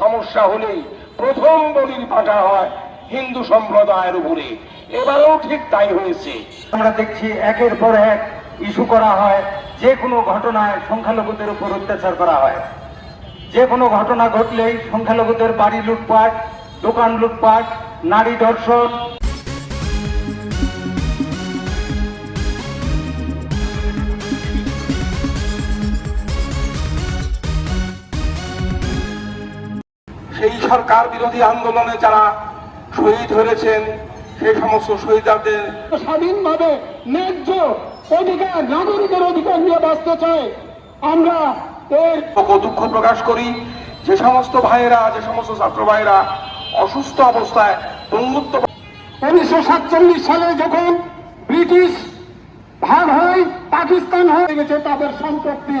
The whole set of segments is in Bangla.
সমস্যা হলেই প্রথম বলির পাঠা হয় হিন্দু সম্প্রদায়ের উপরে। এবারেও ঠিক তাই হয়েছে। আমরা দেখছি একের পর এক ইস্যু করা হয়, যে কোনো ঘটনায় সংখ্যালঘুদের উপর অত্যাচার করা হয়। যে কোনো ঘটনা ঘটলেই সংখ্যালঘুদের বাড়ি লুটপাট, দোকান লুটপাট, নারী ধর্ষণ সেই সরকার বিরোধী আন্দোলনে যারা শহীদ হয়েছেন সেই সমস্ত শহীদদের স্বাধীনভাবে ন্যায্য অধিকার নাগরিকের অধিকার নিয়ে বাঁচতে চাই। আমরা এর দুঃখ প্রকাশ করি। যে সমস্ত ভাইয়েরা যে সমস্ত ছাত্র ভাইয়েরা অসুস্থ অবস্থায় বন্ধুত্ব উনিশশো সাতচল্লিশ সালে যখন ব্রিটিশ ভাগ হয় পাকিস্তান হয়ে গেছে তাদের সম্পত্তি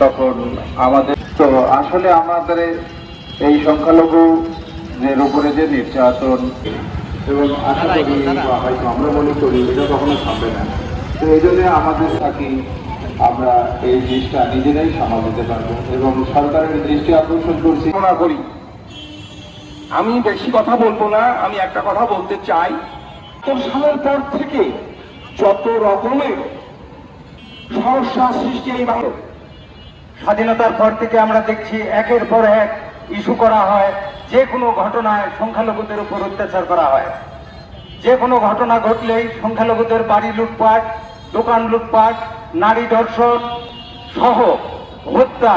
তখন আমাদের তো আসলে আমাদের এই সংখ্যালঘুদের উপরে যে নির্যাতন এবং আশা করি হয়তো আমরা মনে করি, এটা কখনো থামবে না। তো এই জন্য আমাদের থাকি আমরা এই জিনিসটা নিজেরাই সামাল দিতে পারব এবং সরকারের দৃষ্টি আকর্ষণ করছি। কামনা করি। আমি বেশি কথা বলব না, আমি একটা কথা বলতে চাই। তো সালের পর থেকে যত রকমের সমস্যা সৃষ্টি এই বাংলা স্বাধীনতার পর থেকে আমরা দেখছি একের পর এক ইস্যু করা হয়, যে কোনো ঘটনায় সংখ্যালঘুদের উপর অত্যাচার করা হয়। যে কোনো ঘটনা ঘটলেই সংখ্যালঘুদের বাড়ি লুটপাট, দোকান লুটপাট, নারী ধর্ষণ সহ হত্যা,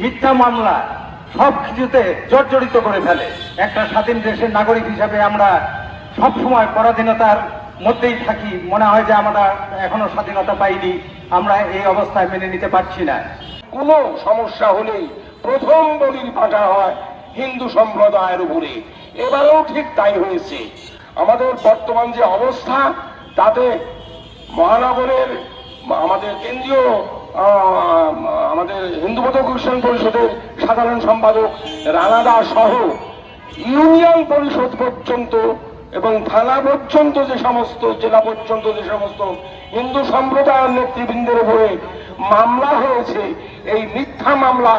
মিথ্যা মামলা সব কিছুতে জর্জরিত করে ফেলে। একটা স্বাধীন দেশের নাগরিক হিসাবে আমরা সব সময় পরাধীনতার মধ্যেই থাকি। মনে হয় যে আমরা এখনও স্বাধীনতা পাইনি। আমরা এই অবস্থায় মেনে নিতে পারছি না। কোনো সমস্যা হলেই প্রথম বলির পাঠা হয় হিন্দু সম্প্রদায়ের উপরে। এবারেও ঠিক তাই হয়েছে। আমাদের বর্তমান যে অবস্থা, তাতে মহানগরের আমাদের কেন্দ্রীয় আমাদের হিন্দু খ্রিস্টান পরিষদের সাধারণ সম্পাদক রানা দাস সহ ইউনিয়ন পরিষদ পর্যন্ত এবং থানা পর্যন্ত যে সমস্ত, জেলা পর্যন্ত যে সমস্ত হিন্দু সম্প্রদায়ের নেতৃবৃন্দের উপরে মামলা হয়েছে, এই মিথ্যা মামলা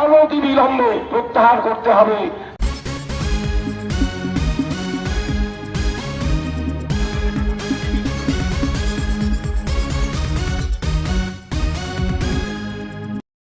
অনতি বিলম্বে প্রত্যাহার করতে হবে।